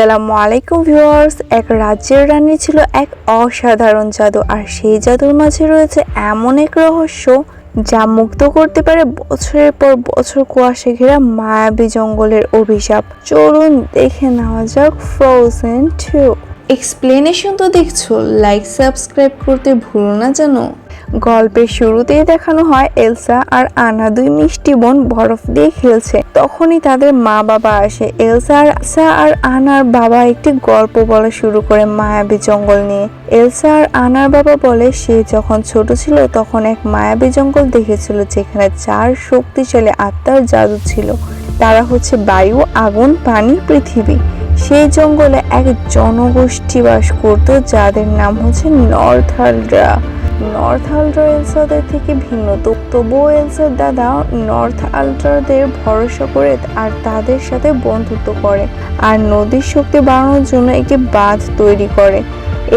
আসসালামু আলাইকুম ভিউয়ার্স। এক রাজ্যের রানী ছিল এক অসাধারণ জাদু, আর সেই জাদুর মাঝে রয়েছে এমন এক রহস্য যা মুক্ত করতে পারে বছরের পর বছর কুয়াশা ঘেরা মায়াবী জঙ্গলের অভিশাপ। চলুন দেখে নেওয়া যাক ফ্রোজেন টু এক্সপ্লেনেশন তো দেখছ লাইক সাবস্ক্রাইব করতে ভুলো না জানো গল্পের শুরুতেই দেখানো হয় এলসা আর আনা দুই মিষ্টি বোন বরফ দিয়ে খেলছে। তখনই তাদের মা বাবা আসে। এলসা আর আশা আর আনার বাবা একটি গল্প বলা শুরু করে মায়াবী জঙ্গল নিয়ে। এলসা আর আনার বাবা বলে, সে যখন ছোট ছিল তখন এক মায়াবী জঙ্গল দেখেছিল যেখানে চার শক্তিশালী আত্মার জাদু ছিল। তারা হচ্ছে বায়ু, আগুন, পানি, পৃথিবী। সেই জঙ্গলে এক জনগোষ্ঠী বাস করত যাদের নাম হচ্ছে নর্থালড্রা নর্থ আল্ট্রা এলসাদের থেকে ভিন্ন। তবুও এলসার দাদা নর্থ আল্ট্রাদের ভরসা করে আর তাদের সাথে বন্ধুত্ব করে। আর নদীর শক্তি বাড়ানোর জন্য একটি বাঁধ তৈরি করে।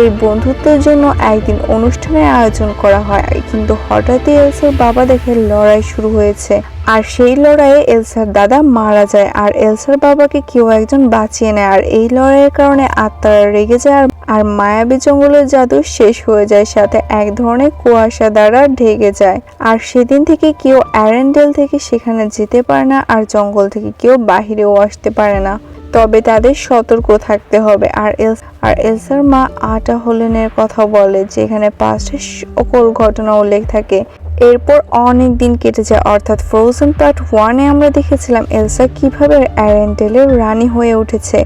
এই বন্ধুত্বের জন্য একদিন অনুষ্ঠানের আয়োজন করা হয়, কিন্তু হঠাৎই এলসার বাবা দেখে লড়াই শুরু হয়েছে। আর সেই লড়াইয়ে এলসার দাদা মারা যায়, আর এলসার বাবাকে কেউ একজন বাঁচিয়ে নেয়। আর এই লড়াইয়ের কারণে আত্মারা রেগে যায়, আর আর মায়াবী জঙ্গলের জাদু শেষ হয়ে যায়, সাথে এক ধরনের কুয়াশা দ্বারা ঢেকে যায়। আর সেদিন থেকে কেউ অ্যারেন্ডেল থেকে সেখানে যেতে পারে না, আর জঙ্গল থেকে কেউ বাহিরেও আসতে পারে না। তবে তাদের সতর্ক থাকতে হবে। আর এলস, আর এলসার মা আটা হোলেনের কথা বলে, যেখানে পাঁচটা সকল ঘটনা উল্লেখ থাকে। এরপর অনেক দিন কেটে যায়, অর্থাৎ ফ্রোজেন পার্ট ওয়ানে আমরা দেখেছিলাম এলসা কীভাবে অ্যারেন্ডেলের রানী হয়ে উঠেছে।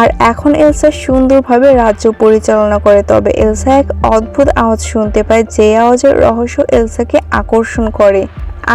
আর এখন এলসা সুন্দরভাবে রাজ্য পরিচালনা করে, তবে এলসা এক অদ্ভুত আওয়াজ শুনতে পায়, যে আওয়াজের রহস্য এলসাকে আকর্ষণ করে।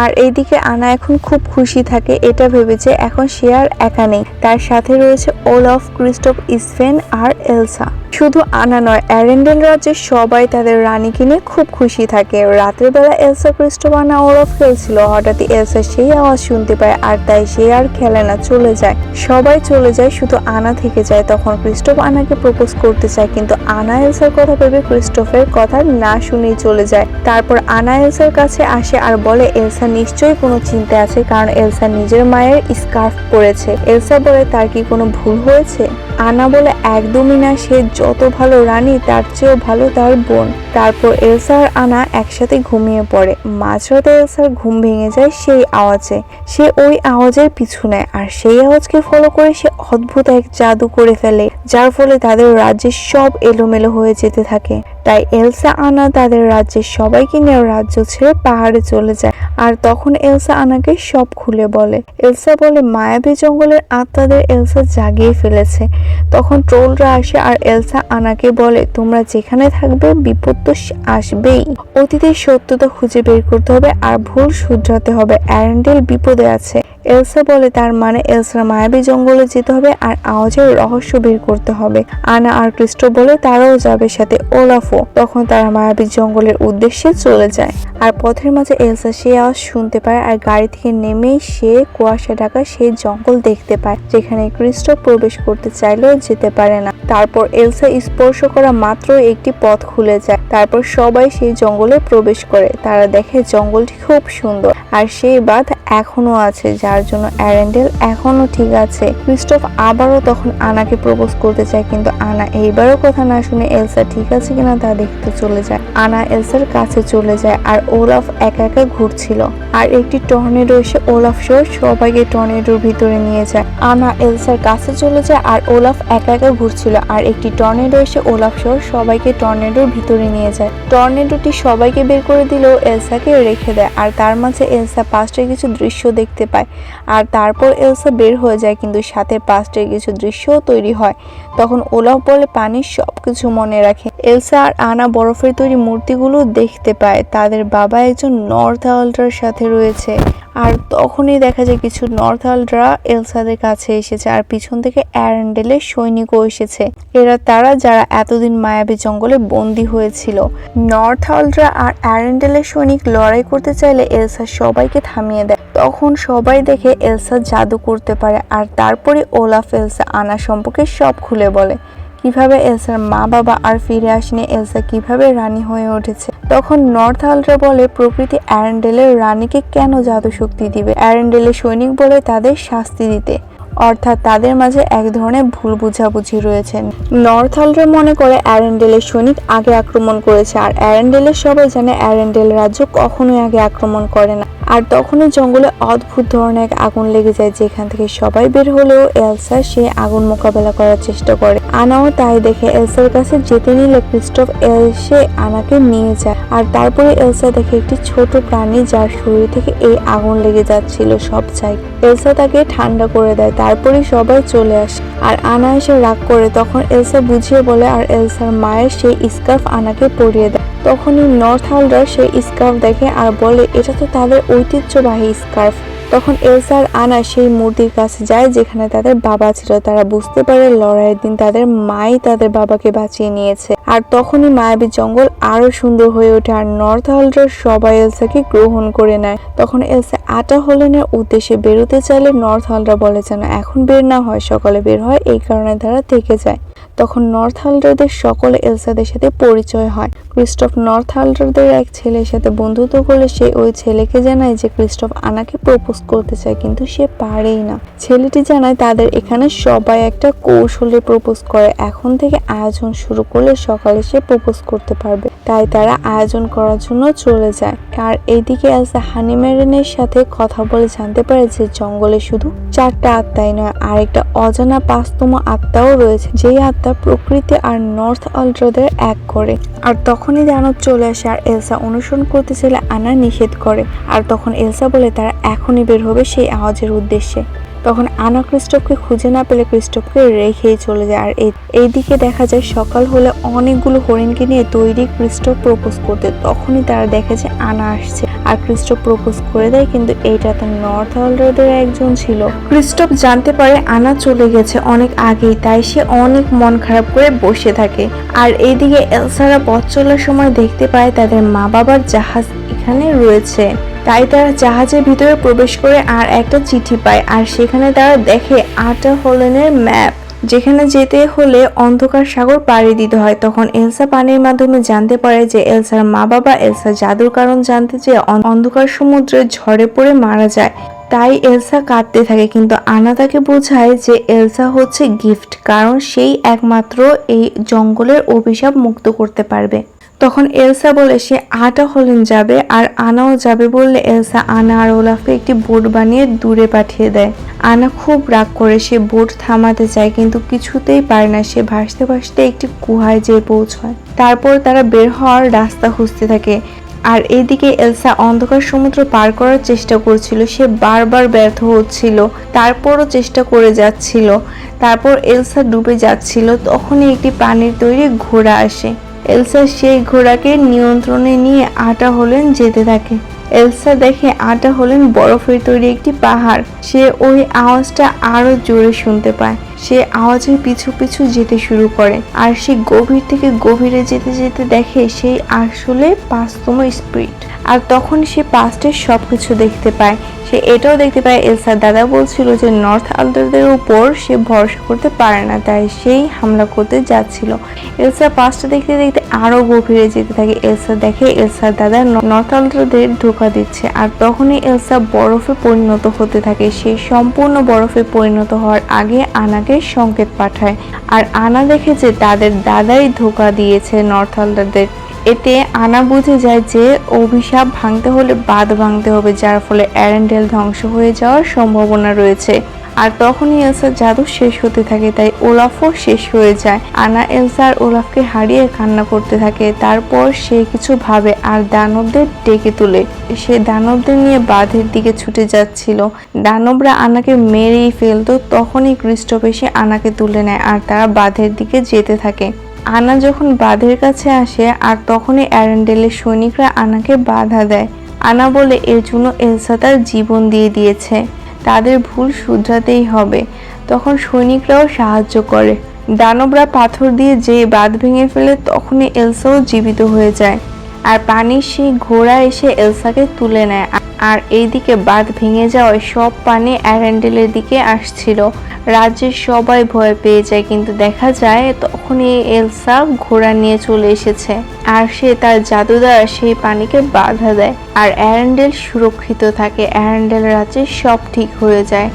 আর এইদিকে আনা এখন খুব খুশি থাকে, এটা ভেবেছে এখন সে আর একা নেই। তার সাথে রয়েছে ওলফ, ক্রিস্টোফ, ইসফেন আর এলসা। শুধু আনা নয়, অ্যারেন্ডেল রাজ্যের সবাই তাদের রানীকে নিয়ে খুব খুশি থাকে। রাতের বেলা এলসা, ক্রিস্টোফ আনা ওলফ খেলছিল। হঠাৎই এলসা সেই আওয়াজ শুনতে পায় আর তাই সে আর খেলে না, চলে যায়। সবাই চলে যায়, শুধু আনা থেকে যায়। তখন ক্রিস্টোফ আনাকে প্রপোজ করতে চায়, কিন্তু আনা এলসার কথা ভেবে ক্রিস্টোফের কথা না শুনেই চলে যায়। তারপর আনা এলসার কাছে আসে আর বলে, এলসা নিশ্চয়ই কোনো চিন্তা আছে কারণ এলসা নিজের মায়ের স্কার্ফ পরেছে। এলসা বলে তার কি কোনো ভুল হয়েছে? আনা বলে একদমই না, সে যত ভালো রানী, তার চেয়েও ভালো তার বোন। তারপর এলসা আর আনা একসাথে ঘুমিয়ে পড়ে। মাঝরাতে এলসার ঘুম ভেঙে যায় সেই আওয়াজে। সে ওই আওয়াজের পিছু নেয় আর সেই আওয়াজকে ফলো করে সে অদ্ভুত এক জাদু করে ফেলে, যার ফলে তাদের রাজ্যের সব এলোমেলো হয়ে যেতে থাকে। তাই এলসা, আনা তাদের রাজ্যের সবাইকে নিয়ে রাজ্য ছেড়ে পাহাড়ে চলে যায়। আর তখন এলসা, আনাকে সব খুলে বলে। এলসা বলে, মায়াবী জঙ্গলের আত্মাদের এলসা জাগিয়ে ফেলেছে। তখন ট্রোলরা আসে আর এলসা, আনাকে বলে, তোমরা যেখানে থাকবে, বিপদ তো আসবেই। অতীতের সত্যতা খুঁজে বের করতে হবে আর ভুল শুধরাতে হবে। অ্যারেন্ডেল বিপদে আছে। এলসা বলে তার মানে এলসার মায়াবী জঙ্গলে যেতে হবে আর আওয়াজের রহস্য বের করতে হবে। আনা আর ক্রিস্টো বলে তারাও যাবে সাথে ওলাফও। তখন তারা মায়াবী জঙ্গলের উদ্দেশ্যে চলে যায়। আর পথের মাঝে এলসা সে আওয়াজ শুনতে পায় আর গাড়ি থেকে নেমেই সে কুয়াশা ঢাকা সেই জঙ্গল দেখতে পায়, যেখানে ক্রিস্টো প্রবেশ করতে চাইলেও যেতে পারে না। তারপর এলসা স্পর্শ করা মাত্র একটি পথ খুলে যায়। তারপর সবাই সেই জঙ্গলে প্রবেশ করে। তারা দেখে জঙ্গলটি খুব সুন্দর। আর সেই বাঁধ এখনও আছে, যার জন্য অ্যারেন্ডেল এখনও ঠিক আছে। ক্রিস্টোফ আবারও তখন আনাকে প্রপোজ করতে চায়, কিন্তু আনা এইবারও কথা না শুনে এলসা ঠিক আছে কিনা তা দেখতে চলে যায়। আনা এলসার কাছে চলে যায় আর ওলাফ একা একা ঘুরছিল। আর একটি টর্নেডো এসে ওলাফ সহ সবাইকে টর্নেডোর ভিতরে নিয়ে যায়। আনা এলসার কাছে চলে যায় আর ওলাফ একা একা ঘুরছিল। আর একটি টর্নেডো এসে ওলাফ সহ সবাইকে টর্নেডোর ভিতরে নিয়ে যায়। টর্নেডোটি সবাইকে বের করে দিলেও এলসাকে রেখে দেয়। আর তার মাঝে এলসা পাঁচটা কিছু দৃশ্য দেখতে পায়। আর তারপর এলসা বের হয়ে যায়, কিন্তু সাথে পাঁচটার কিছু দৃশ্যও তৈরি হয়। তখন ওলাফ বলে, পানির সব কিছু মনে রাখে। এলসা আর আনা বরফের তৈরি মূর্তিগুলো দেখতে পায়। তাদের বাবা একজন নর্থ আল্ট্রার সাথে রয়েছে। আর তখনই দেখা যায় কিছু নর্থ আলট্রা এলসাদের কাছে এসেছে, আর পিছন থেকে অ্যারেন্ডেলের সৈনিকও এসেছে। এরা তারা যারা এতদিন মায়াবী জঙ্গলে বন্দি হয়েছিল। নর্থ আলট্রা আর অ্যারেন্ডেলের সৈনিক লড়াই করতে চাইলে এলসা সবাইকে থামিয়ে দেয়। তখন সবাই দেখে এলসা জাদু করতে পারে, আর তারপরে ওলাফ এলসা আনা সম্পর্কে সব খুলে বলে। কীভাবে এলসার মা বাবা আর ফিরে আসেনি, এলসা কীভাবে রানী হয়ে উঠেছে? তখন নর্থ আলট্রা বলে, প্রকৃতি অ্যারেন্ডেলের রানীকে কেন জাদু শক্তি দিবে? অ্যারেন্ডেলের সৈনিক বলে তাদের শাস্তি দিতে। অর্থাৎ তাদের মাঝে এক ধরনের ভুল বুঝাবুঝি রয়েছে। নর্থ হাল্ডার মনে করে অ্যারেন্ডেলের সৈনিক আগে আক্রমণ করেছে, আর অ্যারেন্ডেলের সবাই জানে অ্যারেন্ডেল রাজ্য কখনোই আগে আক্রমণ করে না। আর তখনই জঙ্গলে অদ্ভুত ধরনের এক আগুন লেগে যায় যেখান থেকে সবাই বের হলেও এলসা সে আগুন মোকাবেলা করার চেষ্টা করে। আনাও তাই দেখে এলসার কাছে যেতে নিলে ক্রিস্টোফ এসে আনাকে নিয়ে যায় আর তারপরে এলসা দেখে একটি ছোট প্রাণী যার শরীর থেকে এই আগুন লেগে যাচ্ছিল সব জায়গায়। এলসা তাকে ঠান্ডা করে দেয় তারপরে সবাই চলে আসে। আর আনা এসে রাগ করে, তখন এলসা বুঝিয়ে বলে, আর এলসার মায়ের সেই স্কার্ফ আনাকে পরিয়ে দেয় তখনই নর্থ হাল্ডার সেই স্কার্ফ দেখে আর বলে, এটা তো তাদের ঐতিহ্যবাহী স্কার্ফ। তখন এলসার আনা সেই মূর্তির কাছে যায়, যেখানে তাদের বাবা ছিল। তারা বুঝতে পারে লড়াইয়ের দিন তাদের মাই তাদের বাবাকে বাঁচিয়ে নিয়েছে। আর তখনই মায়াবী জঙ্গল আরও সুন্দর হয়ে ওঠে আর নর্থ হাল্ডার সবাই এলসাকে গ্রহণ করে নেয়। তখন এলসা আটা হলেনের উদ্দেশ্যে বেরোতে চাইলে নর্থ হাল্ডার বলে যেন, এখন বের না হয়, সকালে বের হয়, এই কারণে তারা থেকে যায়। তখন নর্থ হালডারদের সকলে এলসাদের সাথে পরিচয় হয়। ক্রিস্টফ নর্থ হালডারদের এক ছেলের সাথে বন্ধুত্ব করলে সে ওই ছেলেকে জানায় যে ক্রিস্টফ আনাকে প্রপোজ করতে চায়, কিন্তু সে পারেই না। ছেলেটি জানায় তাদের এখানে সবাই একটা কৌশলে প্রপোজ করে। এখন থেকে আয়োজন শুরু করলে সকালে সে প্রপোজ করতে পারবে। তাই তারা আয়োজন করার জন্য চলে যায়। আর এইদিকে এলসা হানিম্যারেনের সাথে কথা বলে জানতে পারে যে জঙ্গলে শুধু চারটা আত্মাই নয়, আরেকটা অজানা পাঁচতম আত্মাও রয়েছে। যেই আত্মা প্রকৃতি আর নর্থ আল্ট্রাদের এক করে। আর তখনই দানব চলে আসে আর এলসা অনুসরণ করতে চাইলে আনা নিষেধ করে। আর তখন এলসা বলে তারা এখনই বের হবে সেই আওয়াজের উদ্দেশ্যে। তখন আনা ক্রিস্টফকে খুঁজে না পেলে ক্রিস্টফকে রেখেই চলে যায়। আর এই এইদিকে দেখা যায় সকাল হলে অনেকগুলো হরিণকে নিয়ে তৈরি ক্রিস্টফ প্রপোজ করতে। তখনই তারা দেখে যে আনা আসছে। আর ক্রিস্টফ প্রপোজ করে দেয়, কিন্তু এইটা তো নর্থ অলরেডের একজন ছিল। ক্রিস্টফ জানতে পারে আনা চলে গেছে অনেক আগেই, তাই সে অনেক মন খারাপ করে বসে থাকে। আর এইদিকে এলসারা পথ চলার সময় দেখতে পায় তাদের মা বাবার জাহাজ এখানে রয়েছে। তাই তারা জাহাজের ভিতরে প্রবেশ করে আর একটা চিঠি পায়, আর সেখানে তারা দেখে আটা হলেনের ম্যাপ, যেখানে যেতে হলে অন্ধকার সাগর পাড়ি দিতে হয়। তখন এলসা পানির মাধ্যমে জানতে পারে যে এলসার মা বাবা এলসা জাদুর কারণ জানতে চেয়ে অন্ধকার সমুদ্রে ঝড়ে পড়ে মারা যায়। তাই এলসা কাঁদতে থাকে, কিন্তু আনা তাকে বোঝায় যে এলসা হচ্ছে গিফট, কারণ সেই একমাত্র এই জঙ্গলের অভিশাপ মুক্ত করতে পারবে। তখন এলসা বলে, সে আটা হলেন যাবে আর আনাও যাবে বললে এলসা আনা আর ওলাফকে একটি বোট বানিয়ে দূরে পাঠিয়ে দেয়। আনা খুব রাগ করে, সে বোট থামাতে চায় কিন্তু কিছুতেই পারে না। সে ভাসতে ভাসতে একটি গুহায় যেয়ে পৌঁছায়। তারপর তারা বের হওয়ার রাস্তা খুঁজতে থাকে। আর এদিকে এলসা অন্ধকার সমুদ্র পার করার চেষ্টা করছিল। সে বারবার ব্যর্থ হচ্ছিল, তারপরও চেষ্টা করে যাচ্ছিল। তারপর এলসা ডুবে যাচ্ছিল। তখনই একটি পানির তৈরি ঘোড়া আসে। এলসা সেই ঘোড়াকে নিয়ন্ত্রণে নিয়ে আটা হলেন যেতে থাকে। এলসা দেখে আটা হলেন বরফের তৈরি একটি পাহাড়। সে ওই আওয়াজটা আরও জোরে শুনতে পায়। সে আওয়াজের পিছু পিছু যেতে শুরু করে আর সে গভীর থেকে গভীরে যেতে যেতে দেখে সেই আসলে পাঁচতম স্পিরিট আর তখন সে পাস্টের সবকিছু দেখতে পায়। সে এটাও দেখতে পায়, এলসার দাদা বলছিল যে নর্থ আলদারদের উপর সে ভরসা করতে পারে না, তাই সেই হামলা করতে যাচ্ছিল। এলসা পাস্টটা দেখতে দেখতে আরও গভীরে যেতে থাকে। এলসা দেখে এলসার দাদা নর্থ আলদারদের ধোকা দিচ্ছে আর তখনই এলসা বরফে পরিণত হতে থাকে। সে সম্পূর্ণ বরফে পরিণত হওয়ার আগে আনাকে সংকেত পাঠায়। আর আনা দেখে যে তাদের দাদাই ধোকা দিয়েছে নর্থ আলদারদের এতে আনা বুঝে যায় যে অভিশাপ ভাঙতে হলে বাঁধ ভাঙতে হবে, যার ফলে অ্যারেন্ডেল ধ্বংস হয়ে যাওয়ার সম্ভাবনা রয়েছে। আর তখনই এলসার জাদু শেষ হতে থাকে, তাই ওলাফও শেষ হয়ে যায়। আনা এলসা আর ওলাফকে হারিয়ে কান্না করতে থাকে, তারপর সে কিছু ভাবে আর দানবদের ডেকে তুলে। সে দানবদের নিয়ে বাঁধের দিকে ছুটে যাচ্ছিল। দানবরা আনাকে মেরেই ফেলতো, তখনই ক্রিস্টপ এসে আনাকে তুলে নেয় আর তারা বাঁধের দিকে যেতে থাকে। আনা যখন বাঁধের কাছে আসে, আর তখনই অ্যারেন্ডেলের সৈনিকরা আনাকে বাধা দেয়। আনা বলে, এর জন্য এলসা তার জীবন দিয়ে দিয়েছে। তাদের ভুল শুধরাতেই হবে। তখন সৈনিকরাও সাহায্য করে। দানবরা পাথর দিয়ে যে বাঁধ ভেঙে ফেলে, তখনই এলসাও জীবিত হয়ে যায়। আর পানির সেই ঘোড়া এসে এলসাকে তুলে নেয়। আর এইদিকে বাঁধ ভেঙে যাওয়ায় সব পানি অ্যারেন্ডেলের দিকে আসছিল। রাজ্যের সবাই ভয় পেয়ে যায়, কিন্তু দেখা যায় তখনই এলসা ঘোড়া নিয়ে চলে এসেছে আর সে তার জাদু দ্বারা সেই পানিকে বাধা দেয়। আর অ্যারেন্ডেল সুরক্ষিত থাকে অ্যারেন্ডেল রাজ্যে সব ঠিক হয়ে যায়।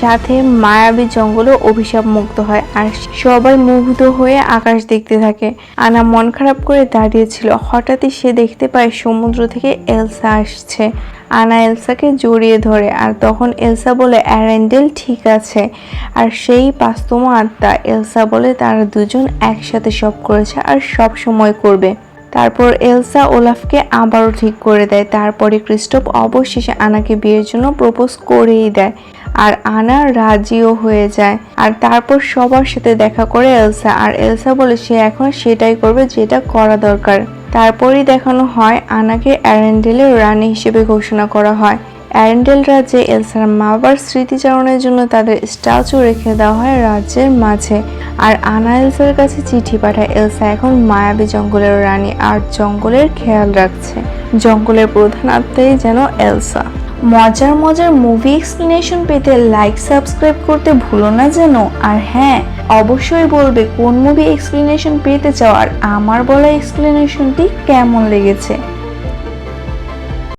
সাথে মায়াবী জঙ্গলও অভিশাপ মুক্ত হয় আর সবাই মুগ্ধ হয়ে আকাশ দেখতে থাকে। আনা মন খারাপ করে দাঁড়িয়েছিল হঠাৎই সে দেখতে পায় সমুদ্র থেকে এলসা আসছে। আনা এলসাকে জড়িয়ে ধরে। আর তখন এলসা বলে, অ্যারেন্ডেল, ঠিক আছে। আর সেই বাস্তব আত্মা এলসা বলে, তারা দুজন একসাথে সব করেছে আর সব সময় করবে। তারপর এলসা ওলাফকে আবারও ঠিক করে দেয়। তারপরে ক্রিস্টোফ অবশেষে আনাকে বিয়ের জন্য প্রপোজ করেই দেয়। আর আনা রাজিও হয়ে যায়। আর তারপর সবার সাথে দেখা করে এলসা। আর এলসা বলে, সে এখন সেটাই করবে যেটা করা দরকার। তারপরেই দেখানো হয় আনাকে অ্যারেন্ডেলের রানী হিসেবে ঘোষণা করা হয়। অ্যারেন্ডেল রাজ্যে এলসার মা বাবার স্মৃতিচারণের জন্য তাদের স্ট্যাচু রেখে দেওয়া হয় রাজ্যের মাঝে। আর আনা এলসার কাছে চিঠি পাঠায়, এলসা এখন মায়াবী জঙ্গলের রানী আর জঙ্গলের খেয়াল রাখছে। জঙ্গলের প্রধান আত্মাই যেন এলসা। মজার মজার মুভি এক্সপ্লেনেশন পেতে লাইক সাবস্ক্রাইব করতে ভুলো না যেন। আর হ্যাঁ অবশ্যই বলবে কোন মুভি এক্সপ্লেনেশন পেতে চাও আর আমার বলা এক্সপ্লেনেশনটি কেমন লেগেছে।